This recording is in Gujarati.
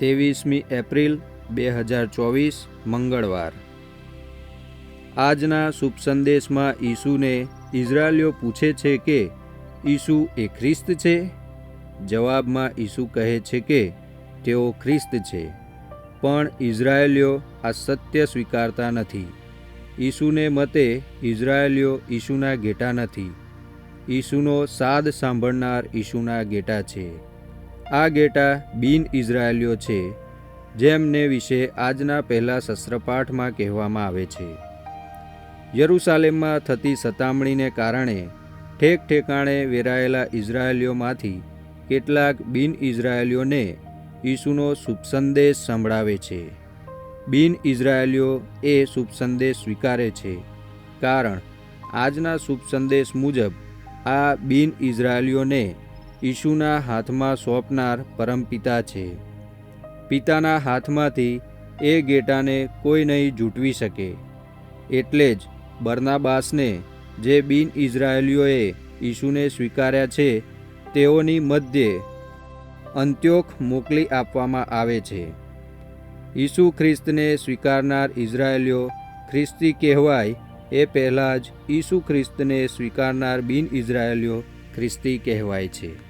ત્રેવીસમી એપ્રિલ બે હજાર ચોવીસ, મંગળવાર. આજના શુભ સંદેશમાં ઈસુને ઇઝરાયલીઓ પૂછે છે કે, ઈસુ એ ખ્રિસ્ત છે? જવાબમાં ઈસુ કહે છે કે, તેઓ ખ્રિસ્ત છે. પણ ઇઝરાયેલીઓ આ સત્ય સ્વીકારતા નથી. ઈસુને મતે ઇઝરાયેલીઓ ઈસુના ઘેટા નથી. ઈસુનો સાદ સાંભળનાર ઈસુના ઘેટા છે. આ ગેટા બિન ઇઝરાયેલીઓ છે, જેમને વિશે આજના પહેલા શસ્ત્રપાઠમાં કહેવામાં આવે છે. યરુસાલેમમાં થતી સતામણીને કારણે ઠેક ઠેકાણે વેરાયેલા ઇઝરાયેલીઓમાંથી કેટલાક બિન ઇઝરાયેલીઓને ઈસુનો શુભસંદેશ સંભળાવે છે. બિન ઇઝરાયેલીઓ એ શુભ સ્વીકારે છે, કારણ આજના શુભ મુજબ આ બિન ઇઝરાયેલીઓને ઈસુના હાથમાં સોંપનાર પરમપિતા છે. પિતાના હાથમાંથી એ ગેટાને કોઈ નહીં જૂટવી શકે. એટલે જ બર્નાબાસને જે બિન ઇઝરાયેલીઓએ ઈશુને સ્વીકાર્યા છે, તેઓની મધ્યે અંત્યોખ મોકલી આપવામાં આવે છે. ઈસુ ખ્રિસ્તને સ્વીકારનાર ઇઝરાયેલીઓ ખ્રિસ્તી કહેવાય એ પહેલાં જ ઈસુ ખ્રિસ્તને સ્વીકારનાર બિન ઇઝરાયેલીઓ ખ્રિસ્તી કહેવાય છે.